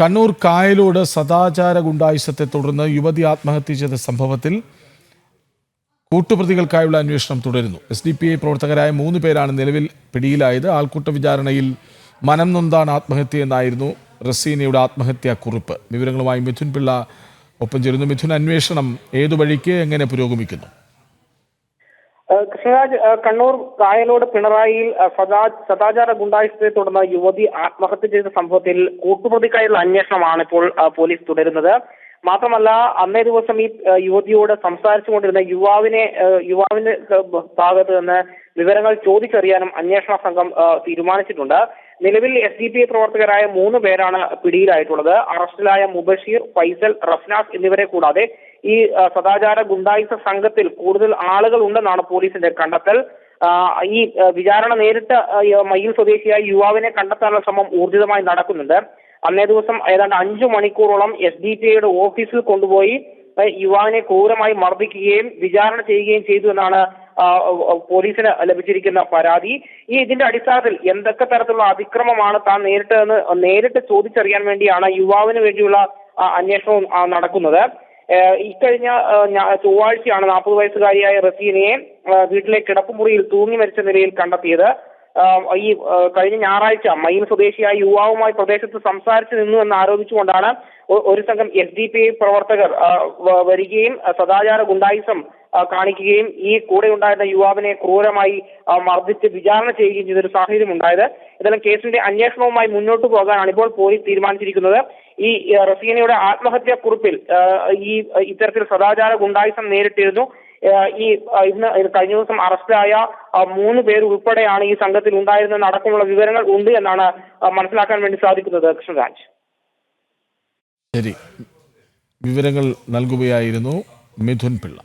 കണ്ണൂർ കായലോട് സദാചാര ഗുണ്ടായുസത്തെ തുടർന്ന് യുവതി ആത്മഹത്യ ചെയ്ത സംഭവത്തിൽ കൂട്ടുപ്രതികൾക്കായുള്ള അന്വേഷണം തുടരുന്നു. എസ് ഡി പി ഐ പ്രവർത്തകരായ മൂന്ന് പേരാണ് നിലവിൽ പിടിയിലായത്. ആൾക്കൂട്ട വിചാരണയിൽ മനം നൊന്താണ് ആത്മഹത്യ എന്നായിരുന്നു റസീനയുടെ ആത്മഹത്യാ കുറിപ്പ്. വിവരങ്ങളുമായി മിഥുൻ പിള്ള ഒപ്പം ചേരുന്നു. മിഥുൻ അന്വേഷണം ഏതു വഴിക്ക് എങ്ങനെ പുരോഗമിക്കുന്നു? കൃഷ്ണരാജ് കണ്ണൂർ കായലോട് പിണറായിയിൽ സദാ സദാചാര ഗുണ്ടായുസത്തെ തുടർന്ന് യുവതി ആത്മഹത്യ ചെയ്ത സംഭവത്തിൽ കൂട്ടുപ്രതിക്കായുള്ള അന്വേഷണമാണ് ഇപ്പോൾ പോലീസ് തുടരുന്നത്. മാത്രമല്ല അന്നേ ദിവസം ഈ യുവതിയോട് യുവതിയോട് സംസാരിച്ചുകൊണ്ടിരുന്ന യുവാവിനെ യുവാവിന്റെ ഭാഗത്ത് നിന്ന് വിവരങ്ങൾ ചോദിച്ചറിയാനും അന്വേഷണ സംഘം തീരുമാനിച്ചിട്ടുണ്ട്. നിലവിൽ എസ് ഡി പി ഐ പ്രവർത്തകരായ മൂന്ന് പേരാണ് പിടിയിലായിട്ടുള്ളത്. അറസ്റ്റിലായ മുബഷീർ ഫൈസൽ റഫ്നാസ് എന്നിവരെ കൂടാതെ ഈ സദാചാര ഗുണ്ടായുസ സംഘത്തിൽ കൂടുതൽ ആളുകൾ ഉണ്ടെന്നാണ് പോലീസിന്റെ കണ്ടെത്തൽ. ഈ വിചാരണ നേരിട്ട് ആ, മയ്യിൽ സ്വദേശിയായ യുവാവിനെ കണ്ടെത്താനുള്ള ശ്രമം ഊർജിതമായി നടക്കുന്നുണ്ട്. അന്നേ ദിവസം ഏതാണ്ട് അഞ്ചു മണിക്കൂറോളം എസ് ഡി പി ഐയുടെ ഓഫീസിൽ കൊണ്ടുപോയി യുവാവിനെ ക്രൂരമായി മർദ്ദിക്കുകയും വിചാരണ ചെയ്യുകയും ചെയ്തു എന്നാണ് പോലീസിന് ലഭിച്ചിരിക്കുന്ന പരാതി. ഈ ഇതിന്റെ അടിസ്ഥാനത്തിൽ എന്തൊക്കെ തരത്തിലുള്ള അതിക്രമമാണ് താൻ നേരിട്ട് എന്ന് നേരിട്ട് ചോദിച്ചറിയാൻ വേണ്ടിയാണ് യുവാവിന് വേണ്ടിയുള്ള അന്വേഷണവും നടക്കുന്നത്. ഇക്കഴിഞ്ഞ ചൊവ്വാഴ്ചയാണ് നാൽപ്പത് വയസ്സുകാരിയായ റസീനയെ വീട്ടിലെ കിടപ്പുമുറിയിൽ തൂങ്ങി മരിച്ച നിലയിൽ കണ്ടെത്തിയത്. ഈ കഴിഞ്ഞ ഞായറാഴ്ച മൈൻ സ്വദേശിയായ യുവാവുമായി പ്രദേശത്ത് സംസാരിച്ചു നിന്നു എന്ന് ആരോപിച്ചുകൊണ്ടാണ് ഒരു സംഘം എസ് ഡി പി ഐ പ്രവർത്തകർ വരികയും സദാചാര ഗുണ്ടായിസം കാണിക്കുകയും ഈ കൂടെ ഉണ്ടായിരുന്ന യുവാവിനെ ക്രൂരമായി മർദ്ദിച്ച് വിചാരണ ചെയ്യുകയും ചെയ്തൊരു സാഹചര്യം ഉണ്ടായത്. ഇതെല്ലാം കേസിന്റെ അന്വേഷണവുമായി മുന്നോട്ട് പോകാനാണ് ഇപ്പോൾ പോലീസ് തീരുമാനിച്ചിരിക്കുന്നത്. ഈ റസീനയുടെ ആത്മഹത്യാ കുറിപ്പിൽ ഈ ഇത്തരത്തിൽ സദാചാര ഗുണ്ടായിസം നേരിട്ടിരുന്നു. ഈ ഇന്ന് കഴിഞ്ഞ ദിവസം അറസ്റ്റിലായ മൂന്ന് പേർ ഉൾപ്പെടെയാണ് ഈ സംഘത്തിൽ ഉണ്ടായിരുന്ന അടക്കമുള്ള വിവരങ്ങൾ ഉണ്ട് എന്നാണ് മനസ്സിലാക്കാൻ വേണ്ടി സാധിക്കുന്നത് കൃഷ്ണരാജ്. ശരി. വിവരങ്ങൾ നൽകുകയായിരുന്നു മിഥുൻ പിള്ള.